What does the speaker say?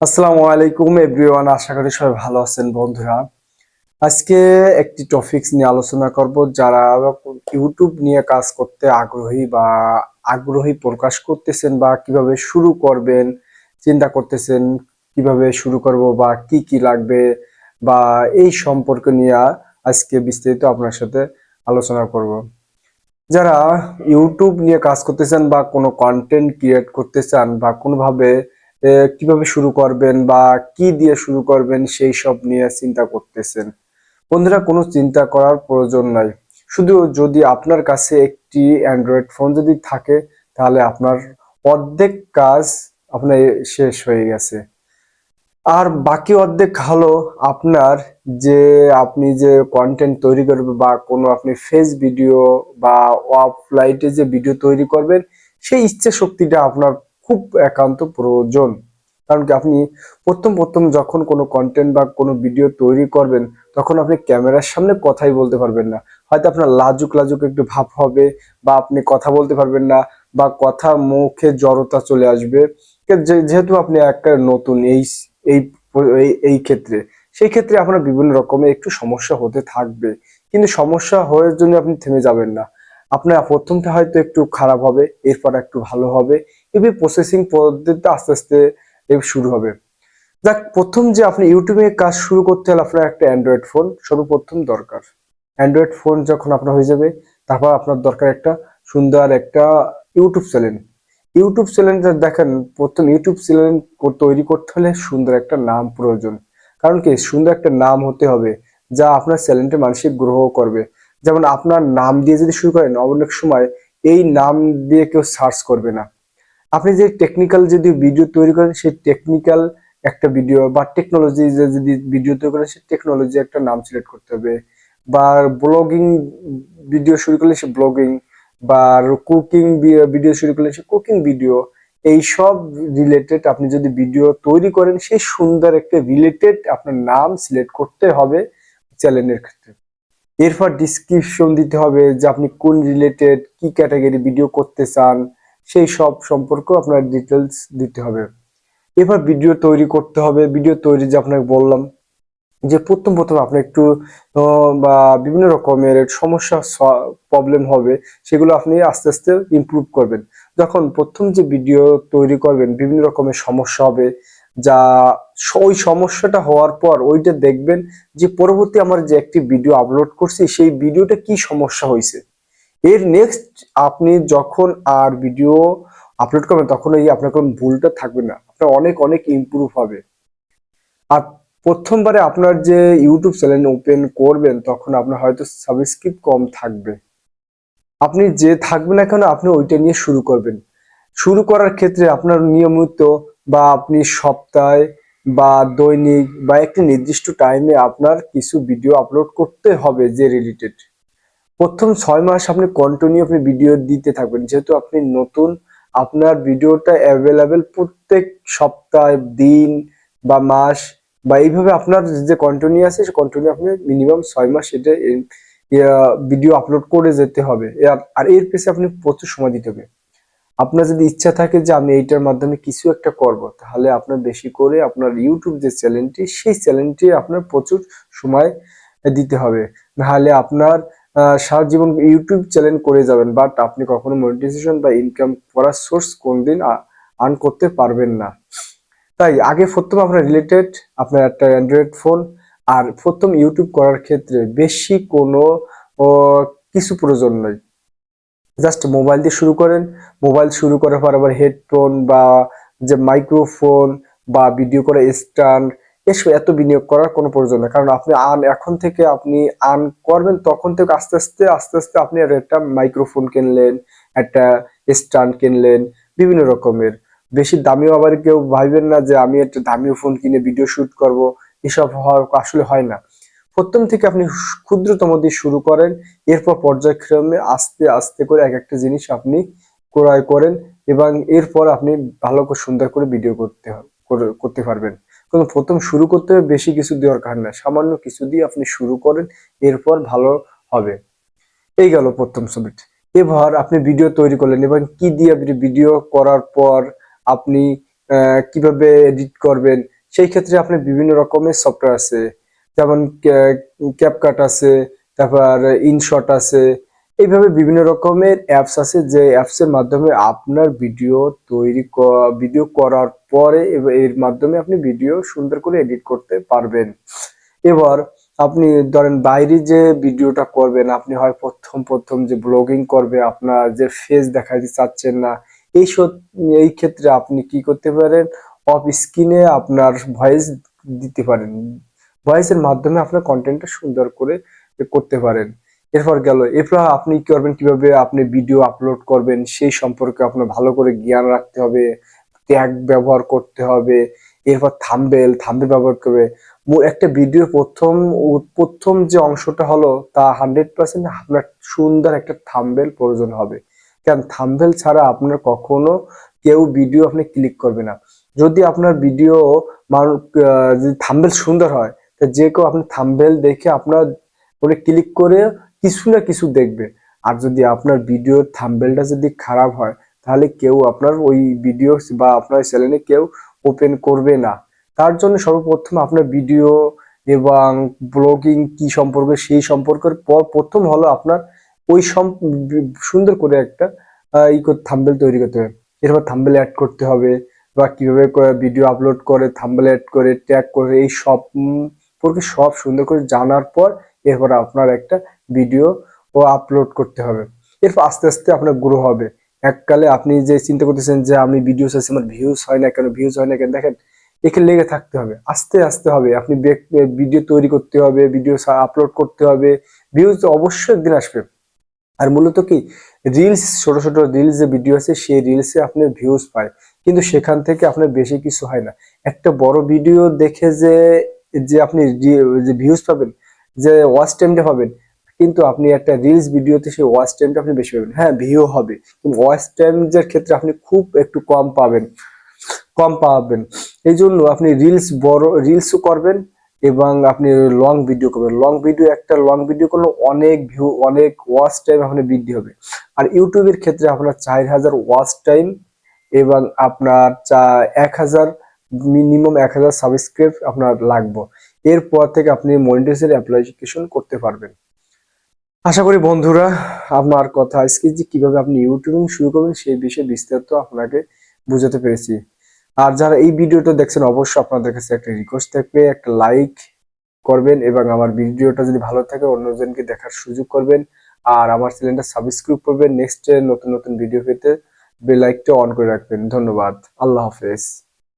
আসসালামু আলাইকুম এভরিওয়ান আশা করি সবাই ভালো আছেন বন্ধুরা। আজকে একটি টপিকস নিয়ে আলোচনা করব যারা ইউটিউব নিয়ে কাজ করতে আগ্রহী বা আগ্রহী প্রকাশ করতেছেন বা কীভাবে শুরু করবেন, চিন্তা করতেছেন, কীভাবে শুরু করব বা কি কি লাগবে বা এই সম্পর্ক নিয়ে আজকে বিস্তারিত আপনার সাথে আলোচনা করব। যারা ইউটিউব নিয়ে কাজ করতেছেন বা কোনো কন্টেন্ট ক্রিয়েট করতে চান বা কোনোভাবে কীভাবে শুরু করবেন বা কি দিয়ে শুরু করবেন সেই সব নিয়ে চিন্তা করতেছেন। বন্ধুরা, কোনো চিন্তা করার প্রয়োজন নাই। শুধু যদি আপনার কাছে একটি অ্যান্ড্রয়েড ফোন যদি থাকে, তাহলে আপনার অর্ধেক কাজ আপনার শেষ হয়ে গেছে। আর বাকি অর্ধেক হলো আপনার যে আপনি যে কন্টেন্ট তৈরি করবেন বা কোনো আপনি ফেস ভিডিও বা অফলাইটে যে ভিডিও তৈরি করবেন, সেই ইচ্ছে শক্তিটা আপনার খুব একান্ত প্রয়োজন। কারণ কি আপনি প্রথম প্রথম যখন কোনো কন্টেন্ট বা কোনো ভিডিও তৈরি করবেন, তখন আপনি ক্যামেরার সামনে কথাই বলতে পারবেন না। হয়তো আপনার লাজুক লাজুক একটু ভাব হবে বা আপনি কথা বলতে পারবেন না বা কথা মুখে জড়তা চলে আসবে। যেহেতু আপনি একটা নতুন এই, এই- এই ক্ষেত্রে, সেই ক্ষেত্রে আপনার বিভিন্ন রকমের একটু সমস্যা হতে থাকবে। কিন্তু সমস্যা হওয়ার জন্য আপনি থেমে যাবেন না, আপনার প্রথমটা হয়তো একটু খারাপ হবে, এরপর একটু ভালো হবে। এভাবে প্রসেসিং পদ্ধতিতে আস্তে আস্তে শুরু হবে। যাক, প্রথম যে আপনি ইউটিউবে কাজ শুরু করতে হলে আপনার একটা অ্যান্ড্রয়েড ফোন সর্বপ্রথম দরকার। অ্যান্ড্রয়েড ফোন যখন আপনার হয়ে যাবে, তারপর আপনার দরকার একটা সুন্দর একটা ইউটিউব চ্যানেল ইউটিউব চ্যানেলটা দেখেন, প্রথম ইউটিউব চ্যানেল তৈরি করতে হলে সুন্দর একটা নাম প্রয়োজন। কারণ কি? সুন্দর একটা নাম হতে হবে, যা আপনার চ্যানেলটা মানসিক গ্রহ করবে। যেমন আপনার নাম দিয়ে যদি শুরু করেন, অনেক সময় এই নাম দিয়ে কেউ সার্চ করবে না। আপনি যে টেকনিক্যাল যদি ভিডিও তৈরি করেন, সেই টেকনিক্যাল একটা ভিডিও বা টেকনোলজি যদি ভিডিও তৈরি করেন, সেই টেকনোলজি একটা নাম সিলেক্ট করতে হবে। বা ব্লগিং ভিডিও শুরু করলে সে ব্লগিং বা কুকিং ভিডিও শুরু করলে সে কুকিং ভিডিও এই সব রিলেটেড আপনি যদি ভিডিও তৈরি করেন, সেই সুন্দর একটা রিলেটেড আপনার নাম সিলেক্ট করতে হবে চ্যানেলের ক্ষেত্রে। এরপর ডিসক্রিপশন দিতে হবে যে আপনি কোন রিলেটেড কি ক্যাটাগরি ভিডিও করতে চান সেই সব সম্পর্কে আপনার ডিটেলস দিতে হবে। এবার ভিডিও তৈরি করতে হবে। ভিডিও তৈরি যে আপনাকে বললাম যে প্রথম প্রথম আপনার একটু বা বিভিন্ন রকমের সমস্যা প্রবলেম হবে সেগুলো আপনি আস্তে আস্তে ইমপ্রুভ করবেন। যখন প্রথম যে ভিডিও তৈরি করবেন, বিভিন্ন রকমের সমস্যা হবে, যা ওই সমস্যাটা হওয়ার পর ওইটা দেখবেন যে পরবর্তী আমার যে একটি ভিডিও আপলোড করছি, সেই ভিডিওটা কি সমস্যা হয়েছে? এর নেক্সট আপনি যখন আর ভিডিও আপলোড করবেন, তখন এই আপনার কোনো ভুলটা থাকবে না। আপনার অনেক অনেক ইমপ্রুভ হবে। আর প্রথমবারে আপনার যে ইউটিউব চ্যানেল ওপেন করবেন, তখন আপনার হয়তো সাবস্ক্রিপ কম থাকবে। আপনি যে থাকবে না কেন, আপনি ওইটা নিয়ে শুরু করবেন। শুরু করার ক্ষেত্রে আপনার নিয়মিত বা আপনি সপ্তাহে বা দৈনিক বা একটি নির্দিষ্ট টাইমে আপনার কিছু ভিডিও আপলোড করতে হবে যে রিলেটেড প্রথম ছয় মাস আপনি কন্টিনিউ আপনি ভিডিও দিতে থাকবেন। যেহেতু আপনি নতুন, আপনার ভিডিওটা অ্যাভেলেবেল প্রত্যেক সপ্তাহ, দিন বা মাস বা এইভাবে আপনার যে কন্টিনিউ আছে, সে কন্টিনিউ আপনি মিনিমাম ছয় মাস এটা ভিডিও আপলোড করে যেতে হবে। আর- এর পেছে আপনি প্রচুর সময় দিতে হবে। আপনার যদি ইচ্ছা থাকে যে আমি এইটার মাধ্যমে কিছু একটা করব, তাহলে আপনার বেশি করে আপনার ইউটিউব যে চ্যানেলটি সেই চ্যানেলটি আপনার প্রচুর সময় দিতে হবে। নাহলে আপনার সারা জীবন ইউটিউব চ্যানেল করে যাবেন বাট আপনি কখনো মনিটাইজেশন বা ইনকাম করার সোর্স কোনদিন আর্ন করতে পারবেন না। তাই, আগে প্রথম আপনার রিলেটেড আপনার একটা অ্যান্ড্রয়েড ফোন আর প্রথম ইউটিউব করার ক্ষেত্রে বেশি কোনো কিছু প্রয়োজন নেই। জাস্ট মোবাইল দিয়ে শুরু করেন মোবাইল শুরু করার পর আবার হেডফোন বা যে মাইক্রোফোন বা ভিডিও করা স্ট্যান্ড এসব এত বিনিয়োগ করার কোনো প্রয়োজন নেই। কারণ আপনি আন, এখন থেকে আপনি আন করবেন, তখন থেকে আস্তে আস্তে আস্তে আস্তে আপনি আর একটা মাইক্রোফোন কিনলেন, একটা স্ট্যান্ড কিনলেন, বিভিন্ন রকমের। বেশি দামিও আবার কেউ ভাববেন না যে আমি একটা দামিও ফোন কিনে ভিডিও শুট করব, এসব হওয়ার আসলে হয় না। প্রথম থেকে আপনি ক্ষুদ্রতম দিয়ে শুরু করেন, এরপর পর্যায়ক্রমে আস্তে আস্তে করে এক একটা জিনিস আপনি ক্রয় করেন এবং এরপর আপনি ভালো করে সুন্দর করে ভিডিও করতে করতে পারবেন। কিন্তু প্রথম শুরু করতে হবে, বেশি কিছু দরকার না। সামান্য কিছু দিয়ে আপনি শুরু করেন, এরপর ভালো হবে। এই গেল প্রথম ছবিটি এবার আপনি ভিডিও তৈরি করলেন এবং কি দিয়ে আপনি ভিডিও করার পর আপনি কীভাবে এডিট করবেন, সেই ক্ষেত্রে আপনি বিভিন্ন রকমের সফটওয়্যার আছে। যেমন ক্যাপকাট আছে, তারপর ইনশট আছে। এইভাবে বিভিন্ন রকমের অ্যাপস আছে যে অ্যাপসের মাধ্যমে আপনার ভিডিও তৈরি ভিডিও করার পরে এর মাধ্যমে আপনি ভিডিও সুন্দর করে এডিট করতে পারবেন। এবার আপনি ধরেন বাইরে যে ভিডিওটা করবেন, আপনি হয় প্রথম প্রথম যে ব্লগিং করবে, আপনার যে ফেস দেখাতে চাচ্ছেন না, এই এই ক্ষেত্রে আপনি কি করতে পারেন? অফ স্ক্রিনে আপনার ভয়েস দিতে পারেন। ভয়েসের মাধ্যমে আপনার কন্টেন্টটা সুন্দর করে করতে পারেন। এরপর গেল, এরপর আপনি কি করবেন? কীভাবে আপনি ভিডিও আপলোড করবেন? সেই সম্পর্কে আপনার ভালো করে জ্ঞান রাখতে হবে। ট্যাগ ব্যবহার করতে হবে, এরপর থাম্বেল থাম্বেল ব্যবহার করবে। একটা ভিডিও প্রথম প্রথম যে অংশটা হলো তা হান্ড্রেড পার্সেন্ট আপনার সুন্দর একটা থাম্বেল প্রয়োজন হবে। কারণ থাম্বেল ছাড়া আপনার কখনো কেউ ভিডিও আপনি ক্লিক করবে না। যদি আপনার ভিডিও যদি থাম্বেল সুন্দর হয়, তা যে কেউ আপনি থাম্বেল দেখে আপনার ওটা ক্লিক করে কিছু না কিছু দেখবে। আর যদি আপনার ভিডিওর থাম্বেলটা যদি খারাপ হয় তাহলে কেউ আপনার ওই ভিডিও বা আপনার চ্যানেলে কেউ ওপেন করবে না। তার জন্য সর্বপ্রথম আপনার ভিডিও এবং ব্লগিং কি সম্পর্কে, সেই সম্পর্কের পর প্রথম হলো আপনার ওই সুন্দর করে একটা ই থাম্বেল তৈরি করতে হবে। এরপর থাম্বেল অ্যাড করতে হবে বা কীভাবে ভিডিও আপলোড করে থাম্বেল অ্যাড করে ট্যাগ করে, এই সব সম্পর্কে সব সুন্দর করে জানার পর এরপর আপনার একটা ভিডিও ও আপলোড করতে হবে। এরপর আস্তে আস্তে আপনার গ্রো হবে। এককালে আপনি যে চিন্তা করতেছেন যে আমি ভিডিও চাইছি, আমার ভিউজ হয় না কেন ভিউজ হয় না কেন, দেখেন এখানে লেগে থাকতে হবে, আস্তে আস্তে হবে। আপনি ভিডিও তৈরি করতে হবে ভিডিও আপলোড করতে হবে ভিউজ অবশ্যই একদিন আসবে। আর মূলত কি রিলস ছোট ছোট রিলস যে ভিডিও আছে, সেই রিলসে আপনি ভিউজ পায়। কিন্তু সেখান থেকে আপনার বেশি কিছু হয় না। একটা বড় ভিডিও দেখে যে যে আপনি যে ভিউজ পাবেন, যে ওয়াচ টাইমটা পাবেন কিন্তু আপনি একটা রিলস ভিডিওতে সেই ওয়াচ টাইমটা আপনি বেশি পাবেন। হ্যাঁ ভিউ হবে। কিন্তু ওয়াচ টাইমের ক্ষেত্রে আপনি খুব একটু কম পাবেন। কম পাবেন। এই জন্য আপনি রিলস বড় রিলসও করবেন এবং আপনি লং ভিডিও করবেন। লং ভিডিও একটা লং ভিডিও করলে অনেক ভিউ অনেক ওয়াচ টাইম আপনার বৃদ্ধি হবে। আর ইউটিউবের ক্ষেত্রে আপনার চার হাজার ওয়াচ টাইম এবং আপনার চা এক হাজার মিনিমাম এক হাজার সাবস্ক্রাইব আপনার লাগবে। এরপর থেকে আপনি মনিটাইজের অ্যাপ্লিকেশন করতে পারবেন। আশা করি বন্ধুরা, আমার কথা আজকে যে কীভাবে আপনি ইউটিউবিং শুরু করবেন সেই বিষয়ে বিস্তারিত আপনাকে বুঝাতে পেরেছি। আর যারা এই ভিডিওটা দেখছেন, অবশ্যই আপনাদের কাছে একটা রিকোয়েস্ট থাকবে, একটা লাইক করবেন এবং আমার ভিডিওটা যদি ভালো থাকে, অন্যজনকে দেখার সুযোগ করবেন। আর আমার চ্যানেলটা সাবস্ক্রাইব করবেন নেক্সট নতুন নতুন ভিডিও পেতে বেল লাইকটা অন করে রাখবেন। ধন্যবাদ। আল্লাহ হাফেজ।